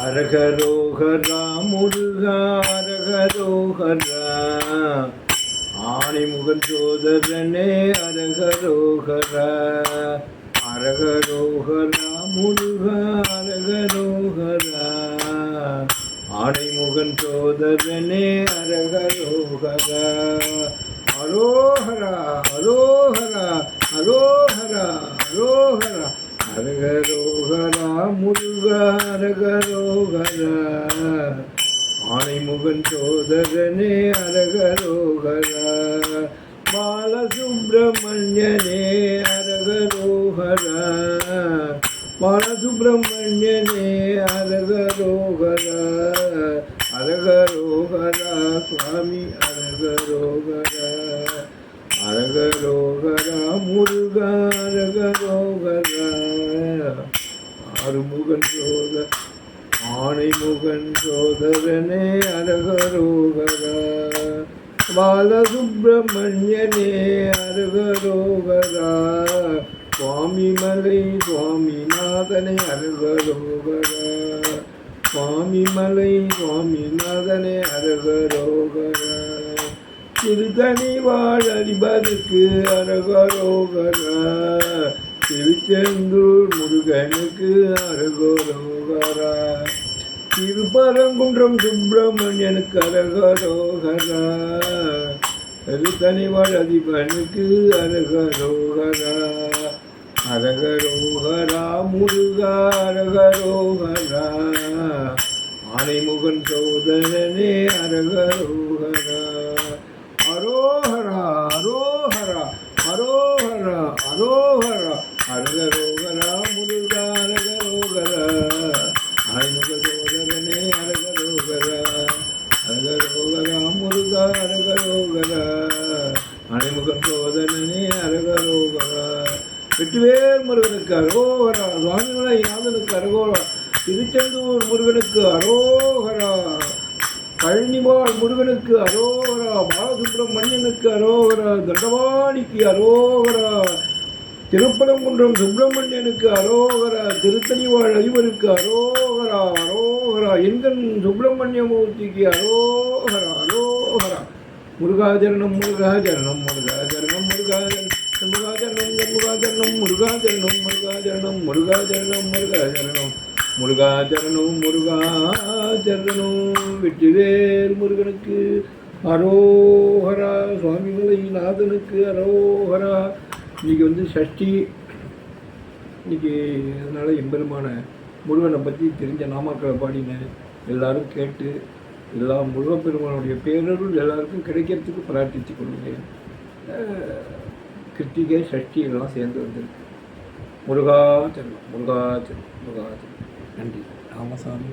அரகரோகரா முருகா அரகரோகரா ஆணிமுகன் சோதரனே அரகரோகரா அரகரோகரா முருகா அரகரோகரா ஆணைமுகன் சோதரனே அரகரோகரா அரோகரா அரோகரா அரோஹரா அரோஹரா அரகரோகரா முருகா அரகரோகர ஆணைமுகன் சோதரனே அரகரோகர. பாலசுப்பிரமணியனே அரகரோகர. பாலசுப்பிரமணியனே அரகரோகர. அரகரோகர சுவாமி அரகரோகர. அரகரோகர முருகா அரகரோகர. ஆறுமுகன் சோத ஆணைமுகன் சோதரனே அரகரோகரா பாலசுப்பிரமணியனே அரகரோகரா சுவாமிமலை சுவாமிநாதனை அரகரோகரா சுவாமிமலை சுவாமிநாதனே அரகரோகரா வாழ் வாழறிபதுக்கு அரகரோகரா திருச்செந்தூர் முருகனுக்கு அரகோரோகரா. திருப்பரங்குன்றம் சுப்பிரமணியனுக்கு அரகரோகரா. திருத்தணி அதிபனுக்கு அரகரோகரா. அரகரோகரா முருகா அரகரோகரா. ஆனைமுகன் சோதனனே அரகரோகரா. வெற்றிவேல் முருகனுக்கு அரோகரா சுவாமிமலை நாதனுக்கு அரோகரா திருச்செந்தூர் முருகனுக்கு அரோகரா பழனிவாழ் முருகனுக்கு அரோகரா பாலசுப்ரமணியனுக்கு அரோகரா தண்டவாணிக்கு அரோகரா திருப்பரங்குன்றம் சுப்பிரமணியனுக்கு அரோகரா திருத்தணிவாழ் அதிபருக்கு அரோகரா அரோகரா எங்கன் சுப்பிரமணியமூர்த்திக்கு அரோகரா அரோகரா. முருகாச்சரணம் முருகாச்சரணம் முருகாச்சரணம் முருகாச்சரணம் முருகாச்சரணம் முருகாச்சரணம் முருகாச்சரணம் முருகாச்சரணம் முருகாச்சரணம் முருகாச்சரணம் முருகாச்சரணம் வெற்றிவேல் முருகனுக்கு அரோஹரா சுவாமிமலை நாதனுக்கு அரோஹரா. இன்னைக்கு வந்து சஷ்டி. இன்னைக்கு அதனால் எம்பெருமான முருகனை பற்றி தெரிஞ்ச நாமாக்களை பாடினேன் எல்லாரும் கேட்டு எல்லா முருகப்பெருமானுடைய பேரருள் எல்லாருக்கும் கிடைக்கிறதுக்கு பிரார்த்தித்து கொள்கிறேன். கிருத்திகை சஷ்டி சேர்ந்து வந்திருக்கு. முருகா செல்வம் முருகா செல்வம் முருகா செல்வம் நன்றி. ராமசாமி